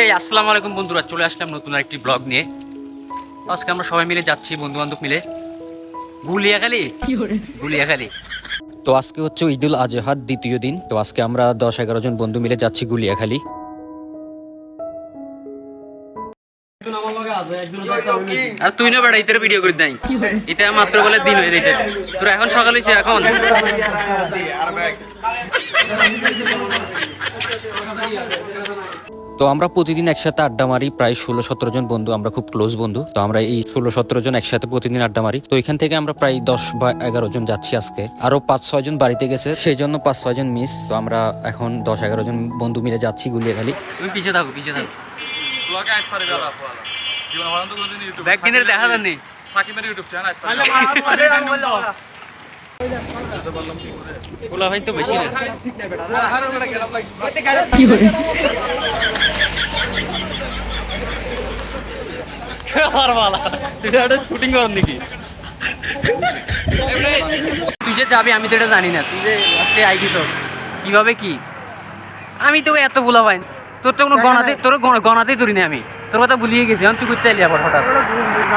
এই আসসালামু আলাইকুম বন্ধুরা চলে আসলাম নতুন একটি ব্লগ নিয়ে। আজকে আমরা সবাই মিলে যাচ্ছি বন্ধু বান্ধব মিলে। গুলিয়াখালি? গুলিয়াখালি। তো আজকে হচ্ছে ঈদুল আজহার দ্বিতীয় দিন তো আজকে আমরা দশ এগারো জন বন্ধু মিলে যাচ্ছি গুলিয়াখালী। আর তুই না বেড়া ইতার ভিডিও করে এটা মাত্র বলে দিন হয়ে যেতে তোর এখন সকাল হয়েছে এখন? তো আমরা প্রতিদিন একসাথে আড্ডা মারি প্রায় ষোলো সতেরো জন বন্ধু আমরা খুব ক্লোজ বন্ধু। তো আমরা এই ষোলো সতেরো জন একসাথে প্রতিদিন আড্ডা মারি। তো এখান থেকে আমরা প্রায় দশ বা এগারো জন যাচ্ছি আজকে। আরও পাঁচ ছয় জন বাড়িতে গেছে সেই জন্য পাঁচ ছয় জন মিস তো আমরা এখন দশ এগারো জন বন্ধু মিলে যাচ্ছি গুলিয়াখালী। তুমি পিছিয়ে থাকো পিছিয়ে থাকো। দেখা যাননি ইউটিউব চ্যানেল ওলা ভাই তো বেশি না। শুটিং করার নাকি? তুই যে যাবি আমি তো এটা জানি না। তুই যে আইডি তোর কীভাবে কি? আমি তোকে এত ভুলা পাই তোর তো কোনো গণাতে তোর গণ- গণাতেই ধরি না আমি। তোর কথা ভুলিয়ে গেছি, এখন তুই করতে এলি আবার হঠাৎ।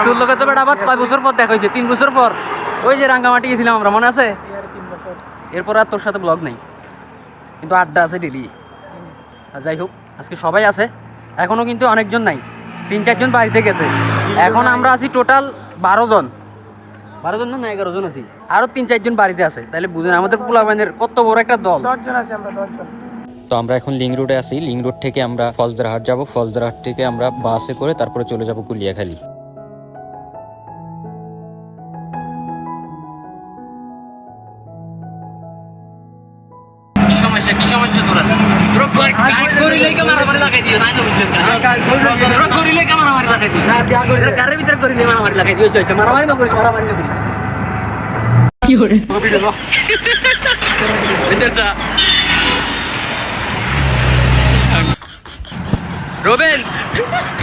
তোর লোকে তো বেটা আবার কয় বছর পর দেখা হয়েছে? তিন বছর পর। ওই যে রাঙ্গামাটি গেছিলাম আমরা, মনে আছে? এরপর আর তোর সাথে ব্লগ নেই। কিন্তু আড্ডা আছে ডেলি যাই হোক, আজকে সবাই আছে। এখনও কিন্তু অনেকজন নাই। তিন, চারজন বাড়িতে গেছে। এখন আমরা আছি টোটাল বারো জন। বারো জন না এগারো জন আছি। আরও তিন, চারজন বাড়িতে আছে। তাহলে বুঝেন, আমাদের পোলাবাইনের কত বড় একটা দল। তো আমরা এখন লিং রোডে আছি। লিং রোড থেকে আমরা ফজদারহাট যাব। ফজদারহাট থেকে আমরা বাসে করে তারপরে চলে যাব গুলিয়াখালী কি রোবেন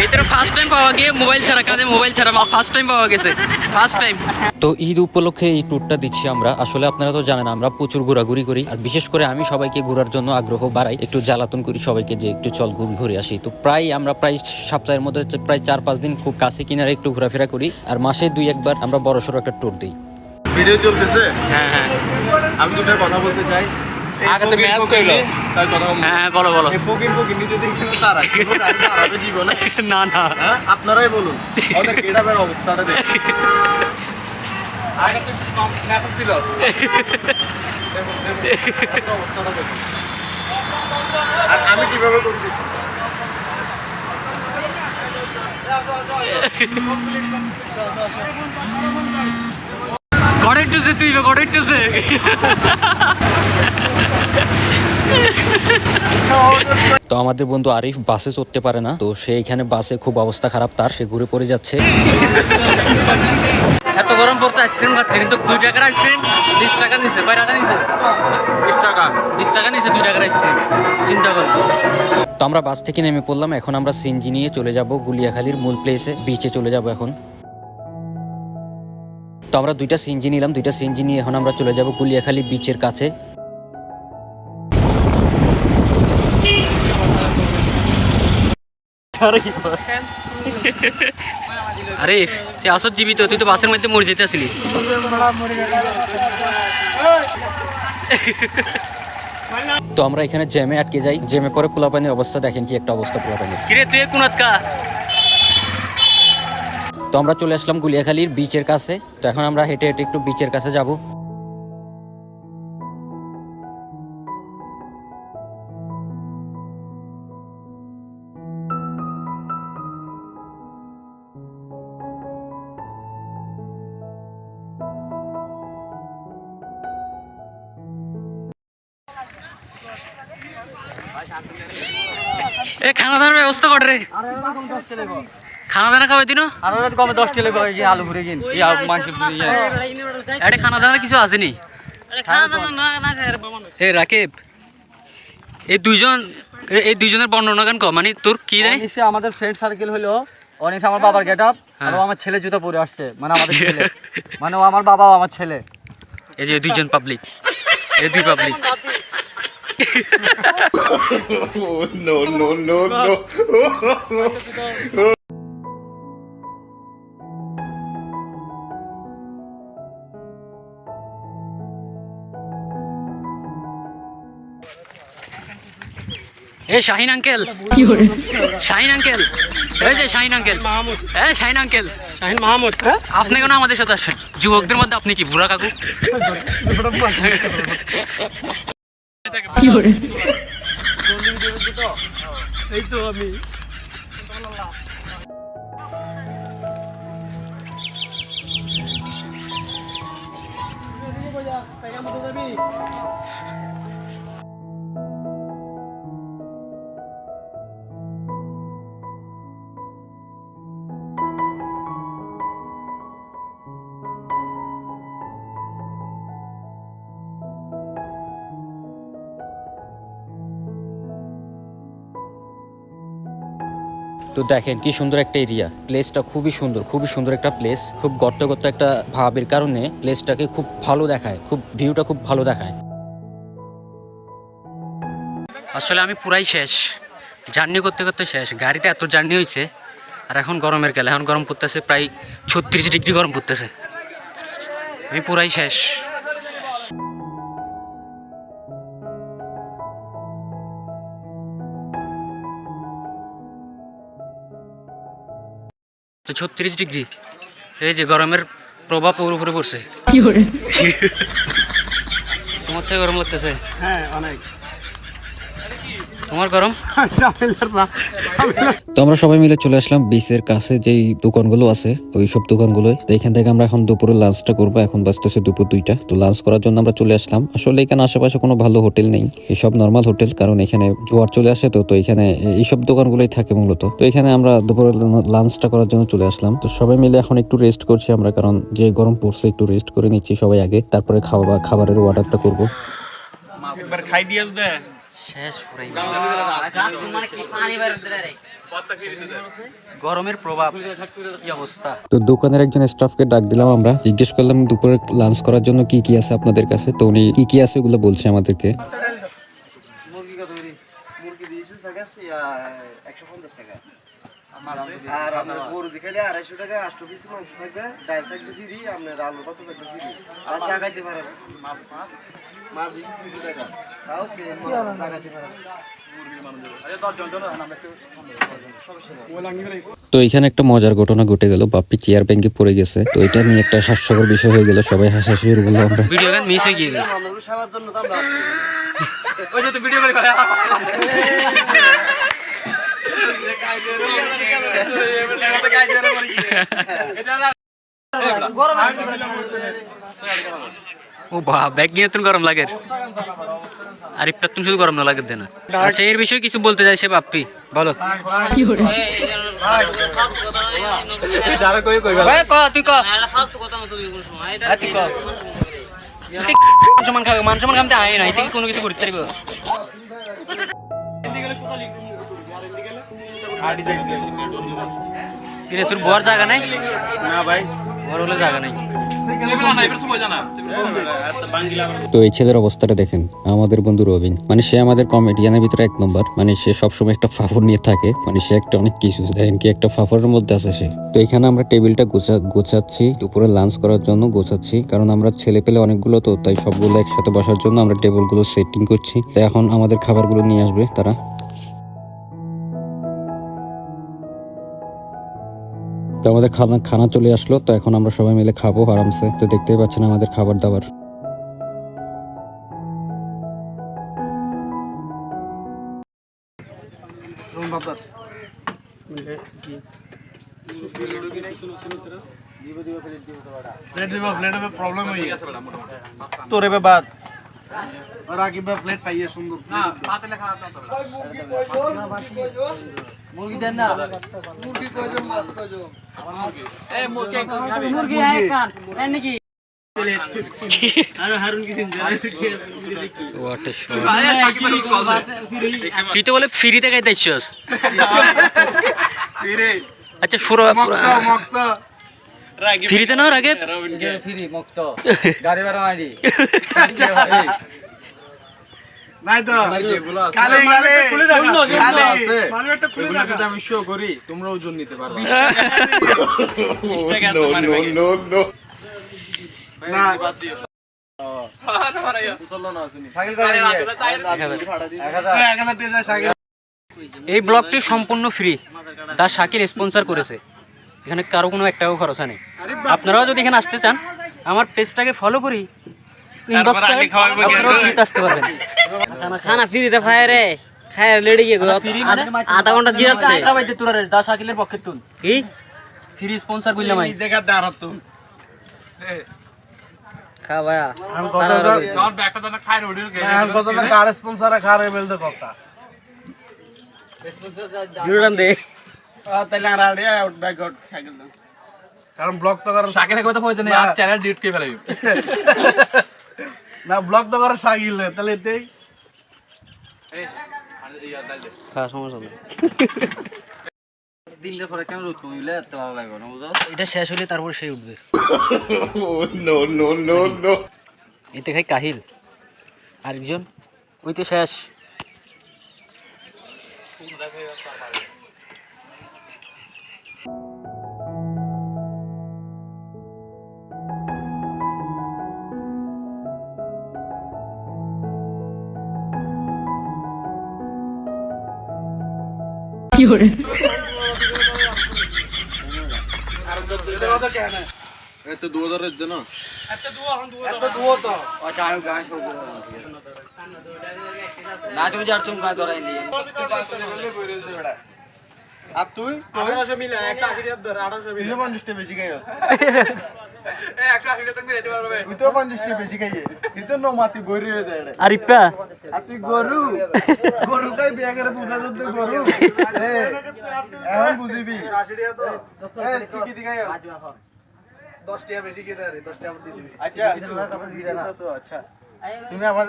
এটা ফার্স্ট টাইম পাওয়া গিয়ে মোবাইল ছাড়া কাজে মোবাইল ছাড়া ফার্স্ট টাইম পাওয়া গেছে ফার্স্ট টাইম তো ঈদ উপলক্ষে এই ট্যুরটা দিচ্ছি আমরা। আসলে আপনারা তো জানেন আমরা প্রচুর ঘোরাঘুরি করি। আর বিশেষ করে আমি সবাইকে ঘোরার জন্য আগ্রহ বাড়াই একটু জ্বালাতন করি সবাইকে যে একটু চল ঘুরে ঘুরে আসি। তো প্রায় আমরা প্রায় সপ্তাহের মধ্যে হচ্ছে প্রায় চার পাঁচ দিন খুব কাছে কিনারে একটু ঘোরাফেরা করি আর মাসে দুই একবার আমরা বড় সড়ো একটা ট্যুর দিই। ভিডিও চলতেছে? হ্যাঁ হ্যাঁ। আমি দুটো কথা বলতে চাই। আগে তো ম্যাচ কইলো। হ্যাঁ বলো বলো। ফকির ফকির নিয়ে যদি তারা তারা জীবনে না। না হ্যাঁ আপনারাই বলুন। ওদের গেটাপের অবস্থাটা দেখুন। আগে তো ম্যাচ ছিল দেখুন দেখুন ওদের অবস্থাটা দেখুন আর আমি কীভাবে করছি গড়ের টুসে তুই গড়ের টুসে তো আমাদের বন্ধু আরিফ বাসে চড়তে পারে না তো সে এখানে বাসে খুব অবস্থা খারাপ তার সে ঘুরে পড়ে যাচ্ছে। এত গরম পড়ছে আইসক্রিম খাচ্ছে কিন্তু দুই টাকার আইসক্রিম বিশ টাকা নিছে কয় টাকা নিছে? বিশ টাকা। বিশ টাকা নিছে দুই টাকার আইসক্রিম চিন্তা করো। তো আমরা বাস থেকে নেমে পড়লাম এখন আমরা সিনজি নিয়ে চলে যাব গুলিয়াখালীর মূল প্লেসে বিচে চলে যাব এখন। তো আমরা দুইটা সিনজি নিলাম দুইটা সিনজি নিয়ে এখন আমরা চলে যাব গুলিয়াখালী বিচের কাছে। আরে তুই আসত জীবিত তুই তো বাসের মধ্যে মরে যেতে আসলি। তো আমরা এখানে জ্যামে আটকে যাই। জ্যামে পরে পোলাপানির অবস্থা দেখেন কি একটা অবস্থা পোলাপানির। তুই কোন কা তো আমরা চলে আসলাম গুলিয়াখালীর বিচের কাছে। তো এখন আমরা হেঁটে হেঁটে একটু বিচের কাছে যাব। এ, খানা দানার ব্যবস্থা কর রে। খানা দানা খাওয়াই দিন আর কমে দশ কিলো আলু ভরে কিন মাংস এটা খানা দানার কিছু আসেনি এ রাকিব এই দুইজন এই দুইজনের বর্ণনা গান ক মানে তোর কি জানি আমাদের ফ্রেন্ড সার্কেল হলো। অনিস আমার বাবার গেট আপ আর ও আমার ছেলে জুতো পরে আসছে। মানে আমাদের ছেলে। মানে ও আমার বাবা ও আমার ছেলে। এই যে দুইজন পাবলিক এই দুই public no, no, no, no. এ শাহিন আঙ্কেল। শাহিন আঙ্কেল। এই যে শাহিন আঙ্কেল। মাহমুদ। হ্যাঁ শাহিন আঙ্কেল। শাহিন মাহমুদ। আপনি কেন আমাদের সাথে আসছেন? যুবকদের মধ্যে আপনি কি বুড়া কাকু? এই তো আমি। তো দেখেন কি সুন্দর একটা এরিয়া প্লেসটা খুবই সুন্দর খুবই সুন্দর একটা প্লেস খুব গর্ত গর্ত একটা ভাবের কারণে প্লেসটাকে খুব ভালো দেখায়, খুব ভিউটা খুব ভালো দেখায়। আসলে আমি পুরাই শেষ। জার্নি করতে করতে শেষ। গাড়িতে এত জার্নি হয়েছে, আর এখন গরমের গেলে এখন গরম পড়তেছে প্রায় ছত্রিশ ডিগ্রি গরম পড়তেছে। আমি পুরাই শেষ। তো ছত্রিশ ডিগ্রি। এই যে গরমের প্রভাব ওর উপরে পড়ছে। তোমার থেকে গরম লাগতেছে? হ্যাঁ অনেক। তোমার গরম? তো আমরা সবাই মিলে চলে আসলাম বিচের কাছে যেই দোকানগুলো আছে ওই সব দোকানগুলোয়। তো এখান থেকে আমরা এখন দুপুরে লাঞ্চটা করব এখন বাজতেছে দুপুর দুইটা। তো লাঞ্চ করার জন্য আমরা চলে আসলাম। আসলে এখানে আশেপাশে কোনো ভালো হোটেল নেই এসব নর্মাল হোটেল কারণ এখানে জোয়ার চলে আসে তো তো এখানে এইসব দোকানগুলোই থাকে মূলত। তো এখানে আমরা দুপুরে লাঞ্চটা করার জন্য চলে আসলাম। তো সবাই মিলে এখন একটু রেস্ট করছি আমরা কারণ যে গরম পড়ছে একটু রেস্ট করে নিচ্ছি সবাই আগে। তারপরে খাওয়া খাবারের অর্ডারটা করব। একবার খাই দিয়ে দে। শেষ পুরাই গরমের প্রভাব কি অবস্থা? তো দোকানের একজন স্টাফকে ডাক দিলাম আমরা। জিজ্ঞেস করলাম দুপুরে লাঞ্চ করার জন্য কি কি আছে আপনাদের কাছে? তো উনি কি কি আছে ওগুলো বলছে আমাদেরকে। মুরগি কত মুরগি দিয়েছে টাকা একশো পঞ্চাশ টাকা। আর আপনার গরু দিখালে আড়াইশো টাকা আটশো পিস মাংস থাকবে ডাল থাকবে ফ্রি আপনার আলু কত থাকবে ফ্রি? আর চা খাইতে পারেন মাছ মাছ? মাছ দুশো টাকা। তাও সে চা পারেন তো এখানে একটা মজার ঘটনা ঘটে গেল। বাপ্পি চেয়ার ব্যাংকে পড়ে গেছে। তো এটা নিয়ে একটা হাস্যকর বিষয় হয়ে গেল। সবাই হাসাহাসি শুরু করল আমরা ভিডিও গান মিস হয়ে গিয়ে ওই যে তো ভিডিও করে। করে ও বা ব্যাগ নিয়ে তুমি গরম লাগে আর ইফতার তুমি শুধু গরম না লাগে দেনা আচ্ছা এর বিষয়ে কিছু বলতে চাইছে বাপ্পি বলো ক। তুই মানসম্মান খাবে, খামতে আয় তুই কোনো কিছু করতে পারব। কিরে, তোর বর জায়গা নাই? না ভাই। বর হলে জায়গা নাই। তো এই ছেলের অবস্থাটা দেখেন আমাদের বন্ধু রবিন। মানে সে আমাদের কমেডিয়ানের ভিতরে এক নম্বর মানে সে সবসময় একটা ফাফর নিয়ে থাকে। মানে সে একটা অনেক কিছু দেখেন কি একটা ফাফরের মধ্যে আছে সে। তো এখানে আমরা টেবিলটা গোছা গোছাচ্ছি। দুপুরে লাঞ্চ করার জন্য গোছাচ্ছি। কারণ আমরা ছেলে পেলে অনেকগুলো তো তাই সবগুলো একসাথে বসার জন্য আমরা টেবিলগুলো সেটিং করছি। তো এখন আমাদের খাবারগুলো নিয়ে আসবে তারা। তো আমাদের খানা খানা চলে আসলো তো এখন আমরা সবাই মিলে খাব আরামসে। তো দেখতেই পাচ্ছেন আমাদের খাবার দাবার। তোরে বে বাদ। প্লেট পাইয়ে সুন্দর মুরগি দেন না। মুরগি কয়জন মাছ কয়জন? মুরগি আয় খান, এর নাকি? তুই তো বলে ফ্রিতে খাইতে আচ্ছা পুরো ফ্রিতে না আগে ফ্রি মুক্ত। গাড়ি ভাড়া মারি নাই তো? খালি আমি শো করি তোমরা ওজন নিতে পারবে না। এই ব্লগটি সম্পূর্ণ ফ্রি তা শাকির স্পন্সর করেছে। এখানে কারও কোনো একটাও খরচা নেই। আপনারাও যদি এখানে আসতে চান আমার পেজটাকে ফলো করি। ইনবক্স করে আপনারাও ফ্রিতে আসতে পারবেন। খানা ফ্রিতে খায় রে খায় লেডি গিয়ে মানে? আধা ঘণ্টা জিরাচ্ছে আধা বাইতে তোরা রে দা শাকিলের পক্ষে তুন। কি? ফ্রি স্পন্সর বললাম আমি খা ভাইয়া কার স্পন্সরে কার এবেল দে কথা জুড়ান দে। কারণ ব্লগ তো করার শাকিলের কথা বলতে নেই আর চ্যানেল ডিলিট করে ফেলাই না ব্লগ তো করার সাকিল তাহলে এতেই। খা সমস্যা নেই দিনটা পরে কেমন রোদ কমিলে এত ভালো লাগবে না বুঝো এটা শেষ হলে তারপর সে উঠবে। এতে খাই কাহিল। আরেকজন? ওই তো শেষ। কাজ ধরাই নি আর তুই? আঠারোশো মিলে একশো আশি খাই তুই তো পঞ্চাশটা বেশি খাইয়ে হয়ে আচ্ছা। আচ্ছা। তুমি আমার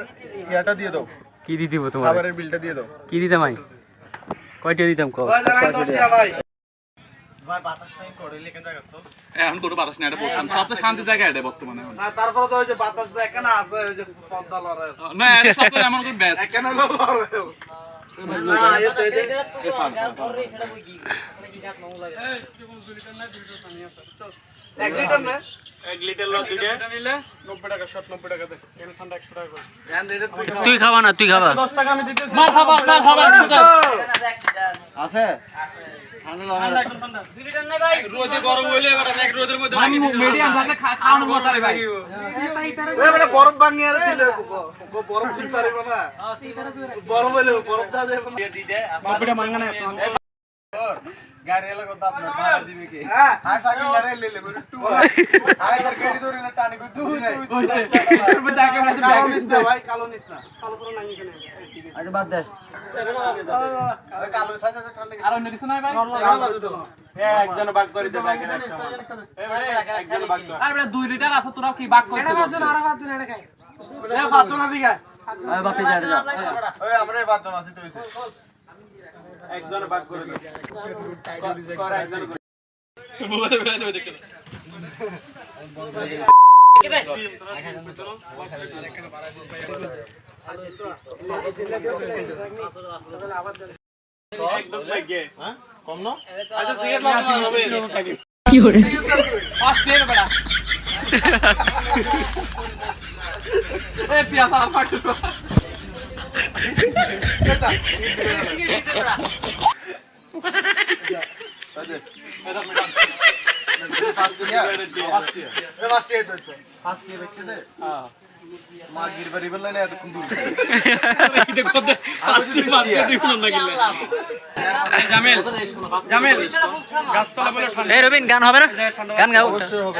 ইয়াটা দিয়ে দাও। কি দিয়ে দিব তোমার? খাবারের বিলটা দিয়ে দাও। কি দিতাম আমি কয়টা দিতাম এখন কোনো বাতাস নেই এটা বলছিলাম সবচেয়ে শান্তি জায়গা এটা বর্তমানে এখন। না তারপরে তো ওই যে বাতাস এখানে আছে ওই যে পদ্মা লড়াই না এটা সবচেয়ে এমন করে ব্যাস এখানে লড়াই না এ তো এই যে এক লিটার না? এক লিটার লগ দুইটা। নিলে নব্বই টাকা শর্ট নব্বই টাকা দেয় এখানে ঠান্ডা একশো টাকা করে। তুই খাবা না তুই খাবা। দশ টাকা আমি দিতেছি। মার খাবা মার খাবা আছে? রোদে গরম হইলে এবার এক রোদের মধ্যে মিডিয়াম যাতে খাওয়ানো মতো রে ভাই। ওই বেটা বরফ ভাঙিয়ে আর দিলে বরফ দিতে পারিব না। বরফ হইলে বরফ দেওয়া যাবে না। নব্বইটা মাঙ্গা না গাড়ি এলে আপনার ভাড়া দিবে কি? আর সাকি লড়াই লেলে করে টু আয় গাড়ি ধরে টানি কই দুই দুই কালো নিস না ভাই কালো নিস না। আচ্ছা বাদ দে। কালো সাথে সাথে ঠান্ডা আর অন্য কিছু নাই ভাই? একজন বাগ করে দে ব্যাগের একজন ভাগ কর আর দুই লিটার আছে তোরা কি যা ওই আমরা পাঁচজন আছি তো হইছে একজন বাগ করে কর একজন করে দেখতে হ্যাঁ কম না আচ্ছা সিগারেট লাগানো হবে অস্ট্রেলিয়া বেড়া এ পিয়াসা ফাটু না জামেল জামেল গাছতলা বলে ঠান্ডা এই রবিন গান হবে না? গান গাও। অবশ্যই হবে।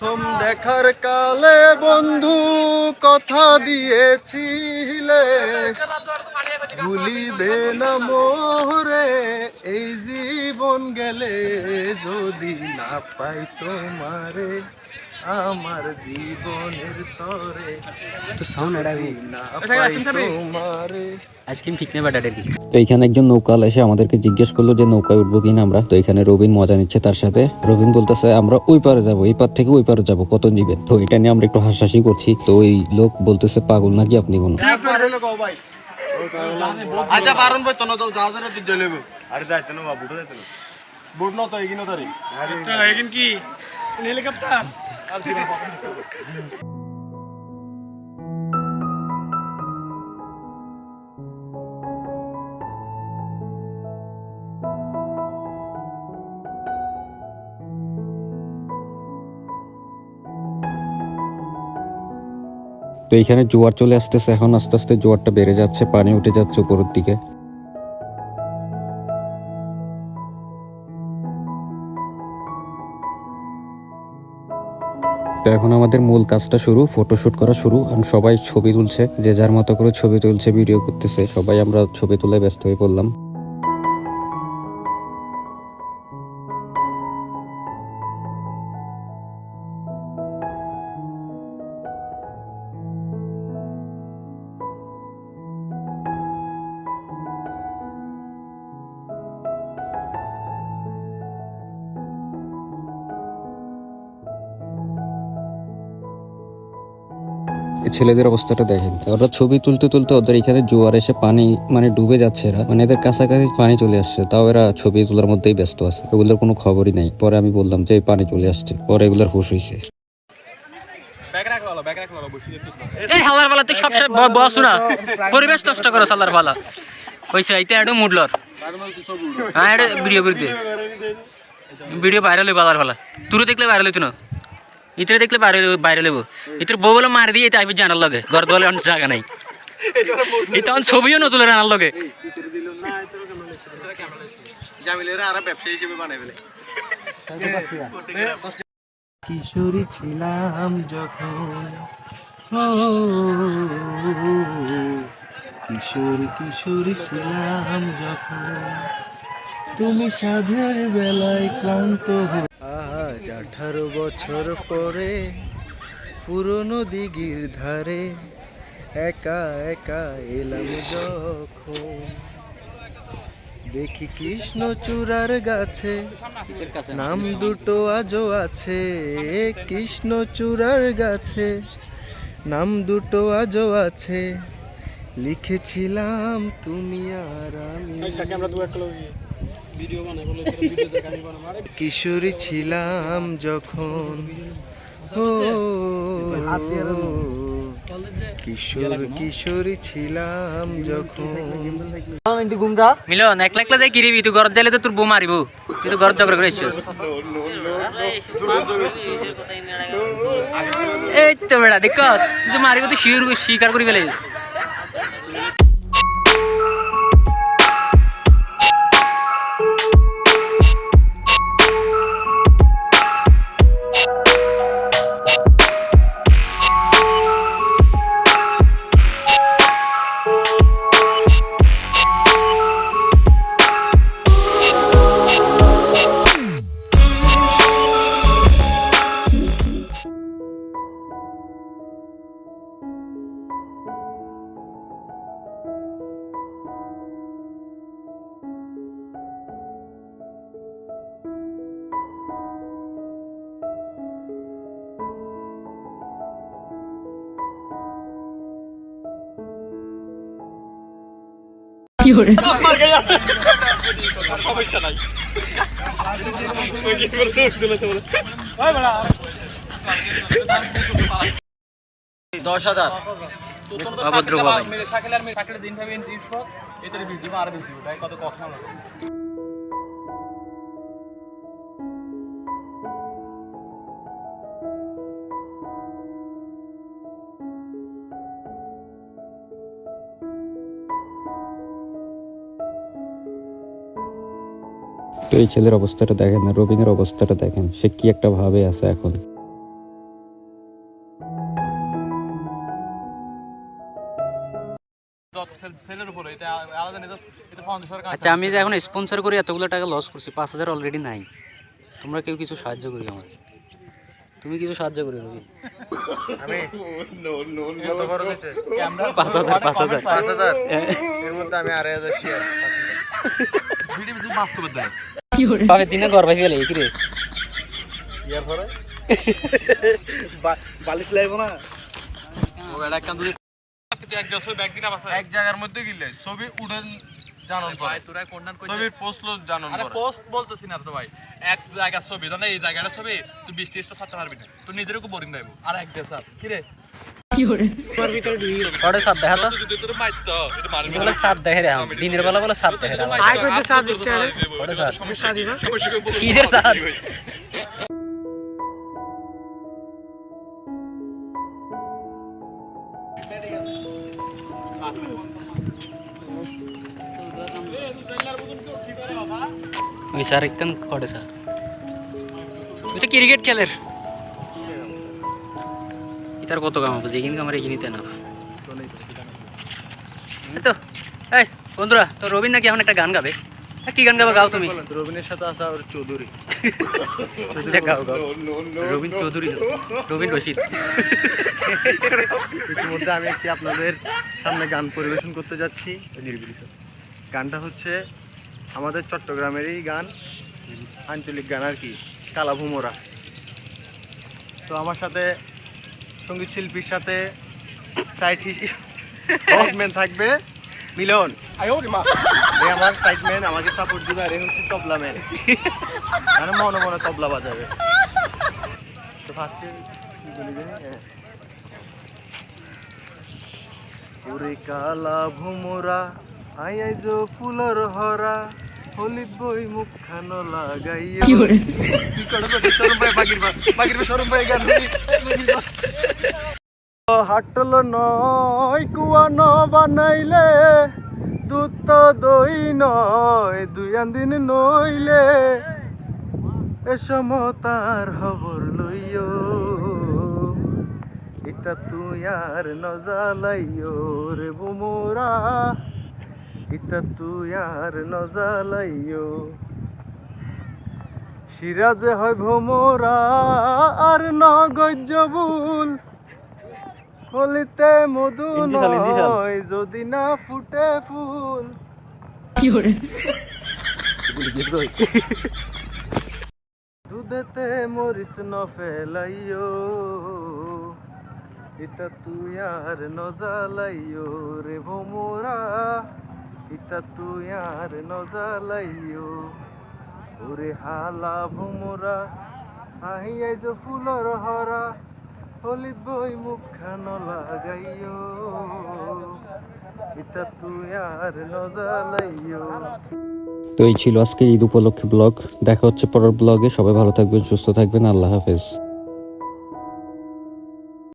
প্রথম দেখার কালে বন্ধু কথা দিয়েছিলে। ভুলিবে না মোরে এই জীবন গেলে যদি না পাই তোমারে। আমার জীবনের তরে। তো সাউন্ড আইসক্রিম ঠিক নেই বাটার কি? তো এখানে একজন নৌকাল এসে আমাদেরকে জিজ্ঞেস করল যে নৌকায় উঠবো কিনা আমরা। তো এখানে রবিন মজা নিচ্ছে তার সাথে। রবিন বলতেছে আমরা ওই পারে যাব এই পার থেকে ওই পারে যাব কত নিবেন? তো এটা নিয়ে আমরা একটু হাসাহাসি করছি। তো ওই লোক বলতেছে পাগল নাকি আপনি কোনো? আচ্ছা পারন বই তন তো যাও তুই জ্বলেব আরে যাইতে না বাবু যাইতে না। বুট ন তো এগিনো তারি। এখন কি? হেলিকপ্টার তো এখানে জোয়ার চলে আসতেছে। এখন আস্তে আস্তে জোয়ারটা বেড়ে যাচ্ছে, পানি উঠে যাচ্ছে উপরের দিকে। তো এখন আমাদের মূল কাজটা শুরু ফটোশুট করা শুরু। আর সবাই ছবি তুলছে, যে যার মতো করে ছবি তুলছে ভিডিও করতেছে, সবাই আমরা ছবি তুলে ব্যস্ত হয়ে পড়লাম। ছেলেদের অবস্থাটা দেখেন। ওরা ছবি তুলতে তুলতে ওদের এখানে জোয়ার এসে পানি মানে ডুবে যাচ্ছে এরা। মানে এদের কাছাকাছি পানি চলে আসছে তাও এরা ছবি তোলার মধ্যেই ব্যস্ত আছে। এগুলোর কোনো খবরই নাই। পরে আমি বললাম যে পানি চলে আসছে। পরে এগুলোর হুশ হয়েছে ব্যাগ রাখল ব্যাগ রাখল বসে এই হালার পালা তুই সবসময় বস না। পরিবেশ নষ্ট করো সালার পালা কইছে এইটা একটু মুডলর। হ্যাঁ এটা ভিডিও করে দে। ভিডিও ভাইরাল হইব আলার পালা তুরো দেখলে ভাইরাল হইতো না? ইতরে দেখলে ভাইরাল ভাইরাল হইব ইতরে বউ বলে মার দিয়ে এটা আইবি জানার লগে। ঘর দলে অনেক জায়গা নাই। এটা অন ছবিও নতুন আনার লগে। জামিলের আর ব্যবসা হিসেবে বানাই ফেলে। কিশোরী ছিলাম যখন। ও কিশোরী কিশোরী ছিলাম যখন। তুমি সাধের বেলায় ক্লান্ত হয়ে আজ আঠারো বছর পরে পুরনো দিঘির ধারে একা একা এলাম যখন। দেখি কৃষ্ণ চূড়ার গাছে নাম দুটো আজও আছে। কৃষ্ণ চূড়ার গাছে নাম দুটো আজও আছে। লিখেছিলাম তুমি আর আমি। কিশোরী ছিলাম যখন। ও কিশোর কিশোরী ছিলাম যখন। মিলন একলা একলা যাই কিরিবি তুই ঘর যাইলে তো তোর বউ মারিব। তুই তো ঘর ঝগড়া করে এই তো বেড়া দেখ তুই মারিব তুই শিওর স্বীকার করি ফেলে দশ হাজার। অভদ্র বাবাই। মেরে শাকিল আর মেরে শাকিলের দিন ভাবে বিশ আর বিশ দিব কত কথা তো এই ছেলের অবস্থাটা দেখেন না রবিনের অবস্থাটা দেখেন সে কি একটা ভাবে আছে এখন। আচ্ছা আমি যে এখন স্পন্সর করি এতগুলো টাকা লস করছি পাঁচ হাজার অলরেডি নাই। তোমরা কেউ কিছু সাহায্য করি আমার তুমি কিছু সাহায্য করি রবি। পাঁচ হাজার পাঁচ হাজার। এর মধ্যে আমি আড়াই হাজার তবে দিনে ঘর ভাই ইয়ার পরে বালিশ না? দুই এক জায়গার মধ্যে গিলে ছবি উড়েন জানন ভাই তোরা কোন কই ছবির পোস্ট লোজ জানন আরে পোস্ট না তো ভাই। এক জায়গা ছবি তো না এই জায়গাটা ছবি তুই বিশ ত্রিশটা ছাড়তে পারবি না। তুই নিজেরও বরিং লাগবে। আর এক দেশ কি রে ওটা সাত দেখা তো যদি তোর মাইর তো এটা মারবি বলে সাত দেখে রে আমি। দিনের বেলা বলে সাত দেখে রে আমার। আয় কইতে সাত দিতে ওটা সাত সমস্যা দিবা কি রে সাত? ওই স্যার একদম করে স্যার ওই তো এটার কত কাম হবে? যেখানে আমার এগিয়ে না তো এই বন্ধুরা তো রবীন নাকি এখন একটা গান গাবে? কি গান গাবে গাও তুমি? রবিনের সাথে আসা আর চৌধুরী। গাও গাও। রবীন চৌধুরী রবীন রশিদ। ইতিমধ্যে আমি একটি আপনাদের সামনে গান পরিবেশন করতে যাচ্ছি নির্বিলিত গানটা হচ্ছে আমাদের চট্টগ্রামেরই গান আঞ্চলিক গান আর কি কালাভুমোরা। তো আমার সাথে সংগীত শিল্পীর সাথে সাইড সাইডম্যান থাকবে মিলন। আমার সাইডম্যান আমাকে সাপোর্ট দিবে আর হচ্ছে তবলা ম্যান মানে মনে মনে তবলা বাজাবে। তো ফার্স্টে কি বলি জানি। ওরে কালা ভুমরা আই আই জো ফুলর হরা। হলিদ বই মুখ খানো লাগাইয়া কি করে কি করে তো শরম ভাই বাগির বাগির শরম ভাই গান হাটল নয় কুয়ান বানাইলে দুধ তো দই নয় দুই দিন নইলে এ সমতার খবর লইও। এটা তুই আর নজালাইও রে বুমোরা। এটা তুই আর নজালাইও। সিরাজে হয় ভোমরা আর নগজ বুল হলিতে মধু নয় যদি না ফুটে ফুল। দুধেতে মরিস ন ফেলাইও। এটা তুই আর নজালাইও রে ভোমরা। এটা তুই আর নজালাইও ওরে হালা ভোমরা আহি আইজ ফুলর হরা, হলিত বই মুখখান লাগাইও। এটা তুই আর নজালাইও তো এই ছিল আজকের ঈদ উপলক্ষে ব্লগ। দেখা হচ্ছে পরের ব্লগে। সবাই ভালো থাকবেন, সুস্থ থাকবেন। আল্লাহ হাফেজ।